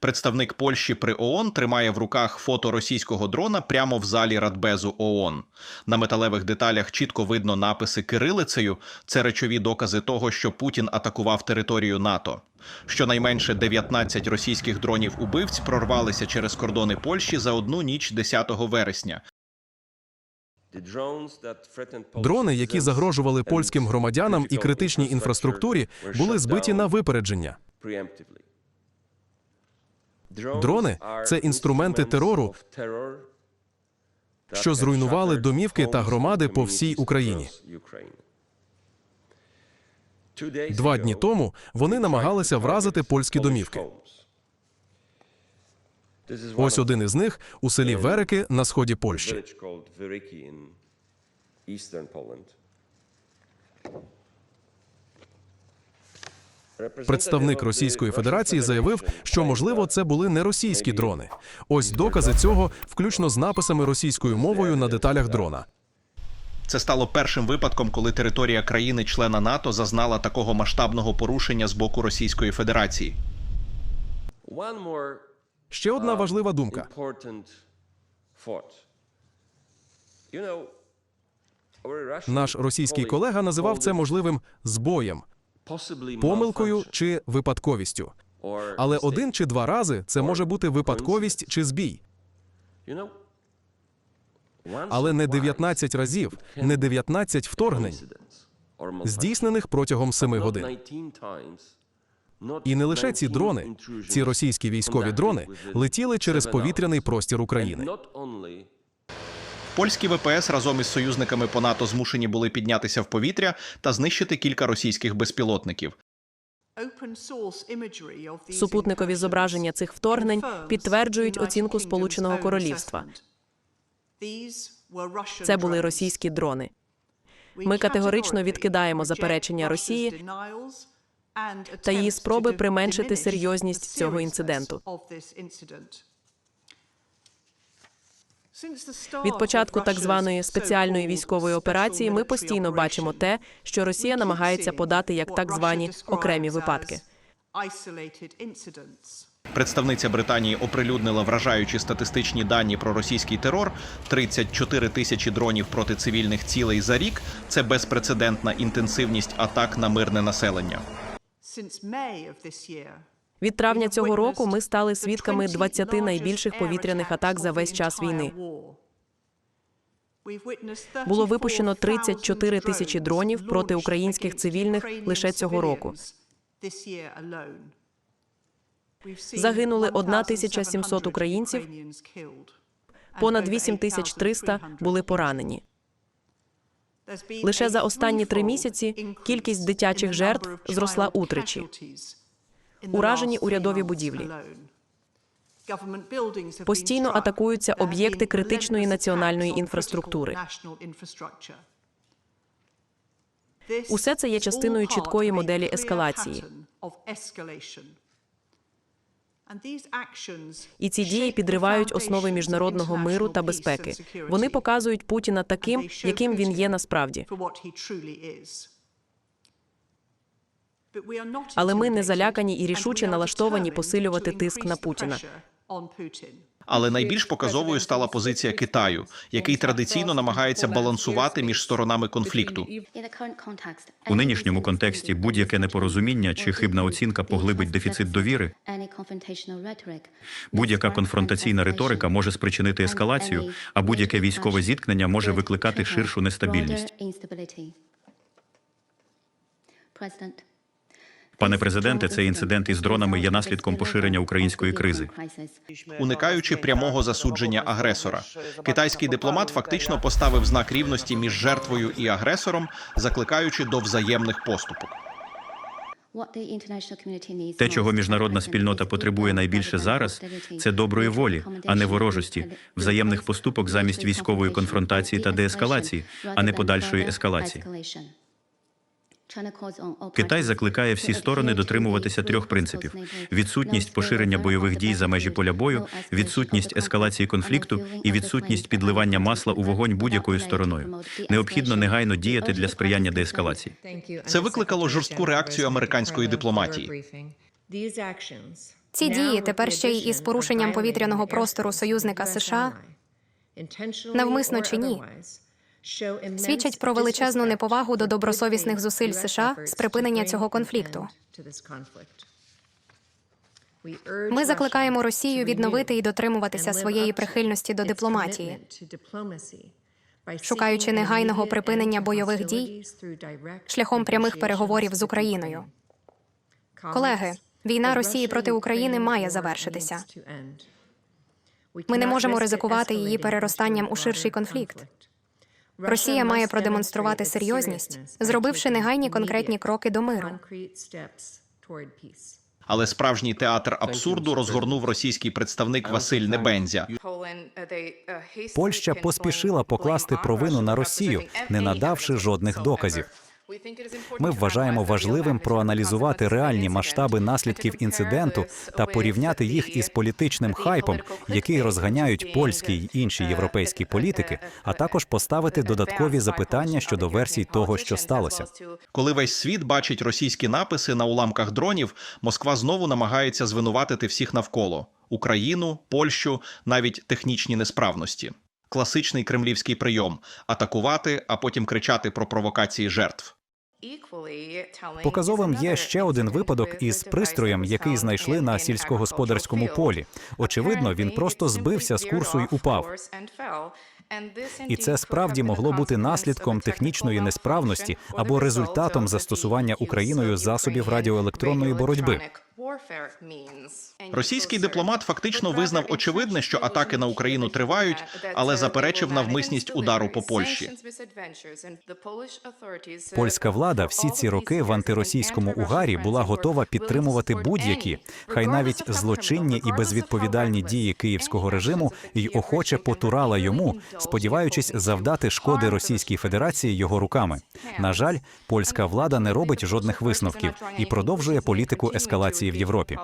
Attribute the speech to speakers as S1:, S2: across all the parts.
S1: Представник Польщі при ООН тримає в руках фото російського дрона прямо в залі Радбезу ООН. На металевих деталях чітко видно написи кирилицею. Це речові докази того, що Путін атакував територію НАТО. Щонайменше 19 російських дронів-убивць прорвалися через кордони Польщі за одну ніч 10 вересня.
S2: Дрони, які загрожували польським громадянам і критичній інфраструктурі, були збиті на випередження.
S3: Дрони це інструменти терору,
S2: що зруйнували домівки та громади по всій Україні. Два дні тому вони намагалися вразити польські домівки. Ось один із них у селі Вереки на сході Польщі. Представник Російської Федерації заявив, що можливо це були не російські дрони. Ось докази цього, включно з написами російською мовою на деталях дрона.
S1: Це стало першим випадком, коли територія країни-члена НАТО зазнала такого масштабного порушення з боку Російської Федерації.
S2: Ще одна важлива думка. Наш російський колега називав це можливим збоєм, помилкою чи випадковістю. Але один чи два рази це може бути випадковість чи збій. Але не 19 разів, не 19 вторгнень, здійснених протягом 7 годин. І не лише ці дрони, ці російські військові дрони летіли через повітряний простір України.
S1: Польські ВПС разом із союзниками по НАТО змушені були піднятися в повітря та знищити кілька російських безпілотників.
S4: Супутникові зображення цих вторгнень підтверджують оцінку Сполученого Королівства. Це були російські дрони. Ми категорично відкидаємо заперечення Росії та її спроби применшити серйозність цього інциденту. Від початку так званої спеціальної військової операції ми постійно бачимо те, що Росія намагається подати як так звані окремі випадки.
S1: Представниця Британії оприлюднила вражаючі статистичні дані про російський терор: 34 тисячі дронів проти цивільних цілей за рік. Це безпрецедентна інтенсивність атак на мирне населення.
S4: Від травня цього року ми стали свідками 20 найбільших повітряних атак за весь час війни. Було випущено 34 тисячі дронів проти українських цивільних лише цього року. Загинули 1700 українців, понад 8300 були поранені. Лише за останні три місяці кількість дитячих жертв зросла утричі. Уражені урядові будівлі. Постійно атакуються об'єкти критичної національної інфраструктури. Усе це є частиною чіткої моделі ескалації. І ці дії підривають основи міжнародного миру та безпеки. Вони показують Путіна таким, яким він є насправді. Але ми не залякані і рішуче налаштовані посилювати тиск на Путіна.
S1: Але найбільш показовою стала позиція Китаю, який традиційно намагається балансувати між сторонами конфлікту.
S5: У нинішньому контексті будь-яке непорозуміння чи хибна оцінка поглибить дефіцит довіри. Будь-яка конфронтаційна риторика може спричинити ескалацію, а будь-яке військове зіткнення може викликати ширшу нестабільність. Пане президенте, цей інцидент із дронами є наслідком поширення української кризи.
S1: Уникаючи прямого засудження агресора, китайський дипломат фактично поставив знак рівності між жертвою і агресором, закликаючи до взаємних поступок.
S5: Те, чого міжнародна спільнота потребує найбільше зараз, це доброї волі, а не ворожості, взаємних поступок замість військової конфронтації та деескалації, а не подальшої ескалації. Китай закликає всі сторони дотримуватися трьох принципів: відсутність поширення бойових дій за межі поля бою, відсутність ескалації конфлікту і відсутність підливання масла у вогонь будь-якою стороною. Необхідно негайно діяти для сприяння деескалації.
S1: Це викликало жорстку реакцію американської дипломатії.
S6: Ці дії тепер ще й із порушенням повітряного простору союзника США навмисно чи ні, свідчать про величезну неповагу до добросовісних зусиль США з припинення цього конфлікту. Ми закликаємо Росію відновити і дотримуватися своєї прихильності до дипломатії, шукаючи негайного припинення бойових дій шляхом прямих переговорів з Україною. Колеги, війна Росії проти України має завершитися. Ми не можемо ризикувати її переростанням у ширший конфлікт. Росія має продемонструвати серйозність, зробивши негайні конкретні кроки до миру.
S1: Але справжній театр абсурду розгорнув російський представник Василь Небензя.
S7: Польща поспішила покласти провину на Росію, не надавши жодних доказів. Ми вважаємо важливим проаналізувати реальні масштаби наслідків інциденту та порівняти їх із політичним хайпом, який розганяють польські й інші європейські політики, а також поставити додаткові запитання щодо версій того, що сталося.
S1: Коли весь світ бачить російські написи на уламках дронів, Москва знову намагається звинуватити всіх навколо Україну, Польщу, навіть технічні несправності. Класичний кремлівський прийом атакувати, а потім кричати про провокації жертв.
S7: Показовим є ще один випадок із пристроєм, який знайшли на сільськогосподарському полі. Очевидно, він просто збився з курсу й упав. І це справді могло бути наслідком технічної несправності або результатом застосування Україною засобів радіоелектронної боротьби.
S1: Російський дипломат фактично визнав очевидне, що атаки на Україну тривають, але заперечив навмисність удару по Польщі.
S7: Польська влада всі ці роки в антиросійському угарі була готова підтримувати будь-які, хай навіть злочинні і безвідповідальні дії київського режиму, і охоче потурала йому, сподіваючись завдати шкоди Російській Федерації його руками. На жаль, польська влада не робить жодних висновків і продовжує політику ескалації в Європі.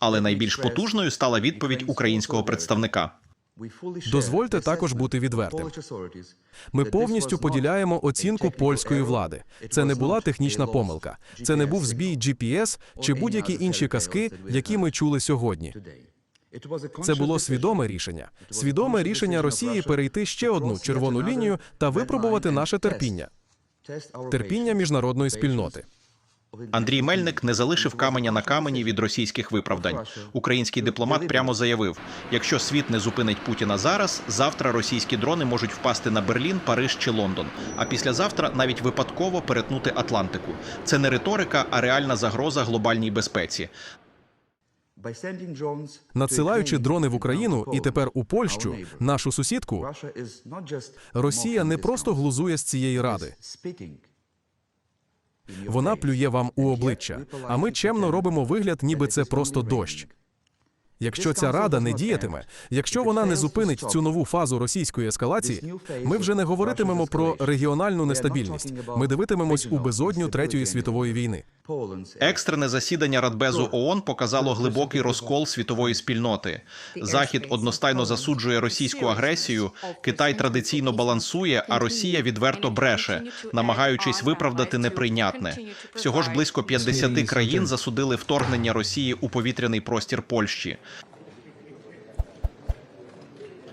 S1: Але найбільш потужною стала відповідь українського представника.
S2: Дозвольте також бути відвертим. Ми повністю поділяємо оцінку польської влади. Це не була технічна помилка, це не був збій GPS чи будь-які інші казки, які ми чули сьогодні. Це було свідоме рішення. Свідоме рішення Росії перейти ще одну червону лінію та випробувати наше терпіння, терпіння міжнародної спільноти.
S1: Андрій Мельник не залишив каменя на камені від російських виправдань. Український дипломат прямо заявив: якщо світ не зупинить Путіна зараз, завтра російські дрони можуть впасти на Берлін, Париж чи Лондон. А післязавтра навіть випадково перетнути Атлантику. Це не риторика, а реальна загроза глобальній безпеці.
S2: Надсилаючи дрони в Україну і тепер у Польщу, нашу сусідку, Росія не просто глузує з цієї ради. Вона плює вам у обличчя, а ми чемно робимо вигляд, ніби це просто дощ. Якщо ця рада не діятиме, якщо вона не зупинить цю нову фазу російської ескалації, ми вже не говоритимемо про регіональну нестабільність. Ми дивитимемось у безодню третьої світової війни.
S1: Екстрене засідання Радбезу ООН показало глибокий розкол світової спільноти. Захід одностайно засуджує російську агресію. Китай традиційно балансує, а Росія відверто бреше, намагаючись виправдати неприйнятне. Всього ж близько 50 країн засудили вторгнення Росії у повітряний простір Польщі.